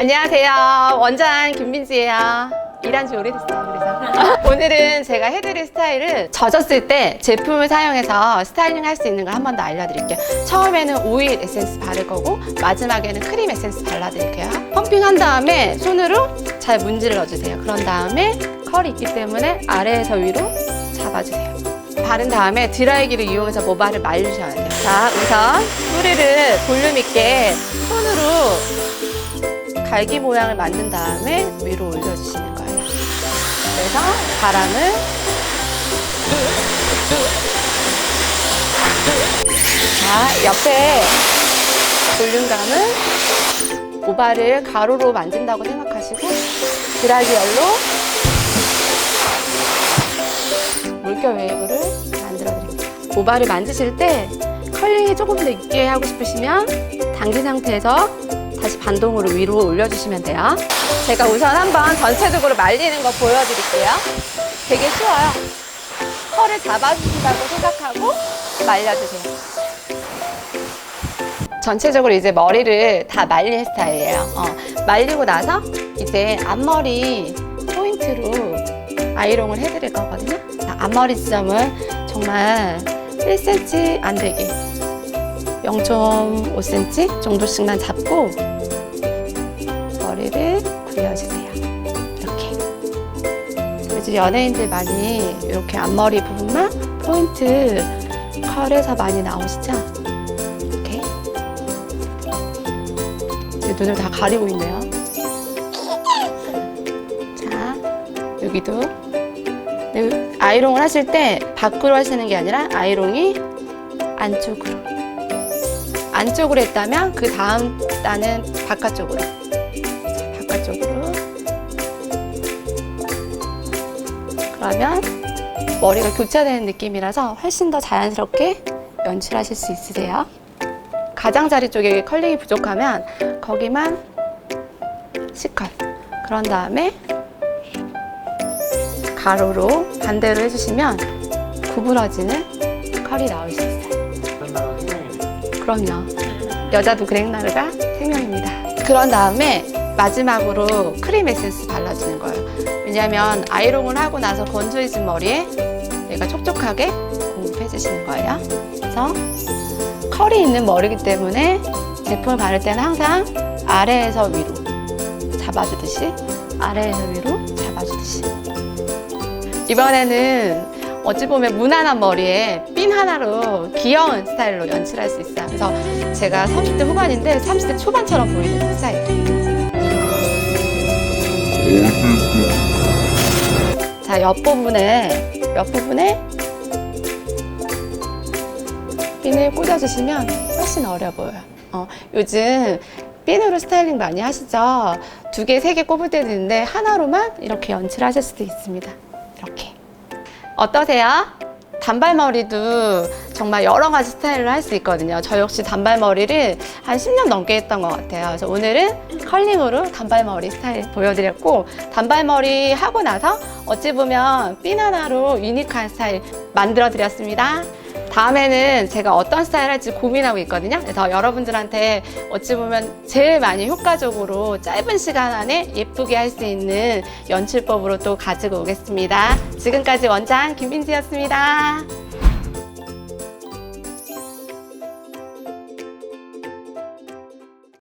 안녕하세요. 원장 김민지예요. 일한 지 오래됐어요. 그래서 오늘은 제가 해드릴 스타일은 젖었을 때 제품을 사용해서 스타일링 할 수 있는 걸 한 번 더 알려드릴게요. 처음에는 오일 에센스 바를 거고 마지막에는 크림 에센스 발라드릴게요. 펌핑한 다음에 손으로 잘 문지를 넣어주세요. 그런 다음에 컬이 있기 때문에 아래에서 위로 잡아주세요. 바른 다음에 드라이기를 이용해서 모발을 말리셔야 돼요. 자, 우선 뿌리를 볼륨 있게 손으로 갈기 모양을 만든 다음에 위로 올려주시는 거예요. 그래서 바람을 자, 옆에 볼륨감은 모발을 가로로 만든다고 생각하시고 드라이기 열로 모발을 만드실 때 컬링이 조금 더 있게 하고 싶으시면 당긴 상태에서 다시 반동으로 위로 올려주시면 돼요. 제가 우선 한번 전체적으로 말리는 거 보여드릴게요. 되게 쉬워요. 컬을 잡아주신다고 생각하고 말려주세요. 전체적으로 이제 머리를 다 말린 스타일이에요. 어, 말리고 나서 이제 앞머리 포인트로 아이롱을 해드릴 거거든요. 자, 앞머리 지점을 정말 1cm 안 되게 0.5cm 정도씩만 잡고 머리를 굴려주세요. 이렇게. 요즘 연예인들 많이 이렇게 앞머리 부분만 포인트 컬에서 많이 나오시죠? 이렇게. 눈을 다 가리고 있네요. 자, 여기도. 네, 아이롱을 하실 때 밖으로 하시는 게 아니라 아이롱이 안쪽으로. 안쪽으로 했다면 그 다음 단은 바깥쪽으로. 바깥쪽으로. 그러면 머리가 교차되는 느낌이라서 훨씬 더 자연스럽게 연출하실 수 있으세요. 가장자리 쪽에 컬링이 부족하면 거기만 C컬. 그런 다음에 가로로 반대로 해주시면 구부러지는 컬이 나올 수 있어요. 그럼요. 여자도 그랭나르가 생명입니다. 그런 다음에 마지막으로 크림 에센스 발라주는 거예요. 왜냐하면 아이롱을 하고 나서 건조해진 머리에 얘가 촉촉하게 공급해주시는 거예요. 그래서 컬이 있는 머리이기 때문에 제품을 바를 때는 항상 아래에서 위로 잡아주듯이 아래에서 위로 잡아주듯이 이번에는 어찌 보면 무난한 머리에 핀 하나로 귀여운 스타일로 연출할 수 있어요. 그래서 제가 30대 후반인데 30대 초반처럼 보이는 스타일. 자, 옆부분에, 옆부분에 핀을 꽂아주시면 훨씬 어려 보여요. 어, 요즘 핀으로 스타일링 많이 하시죠? 두 개, 세 개 꼽을 때도 있는데 하나로만 이렇게 연출하실 수도 있습니다. 이렇게. 어떠세요? 단발머리도 정말 여러 가지 스타일로 할수 있거든요. 저 역시 단발머리를 한 10년 넘게 했던 것 같아요. 그래서 오늘은 컬링으로 단발머리 스타일 보여드렸고, 단발머리 하고 나서 어찌 보면 핀 하나로 유니크한 스타일 만들어 드렸습니다. 다음에는 제가 어떤 스타일 할지 고민하고 있거든요. 그래서 여러분들한테 어찌 보면 제일 많이 효과적으로 짧은 시간 안에 예쁘게 할 수 있는 연출법으로 또 가지고 오겠습니다. 지금까지 원장 김빈지였습니다.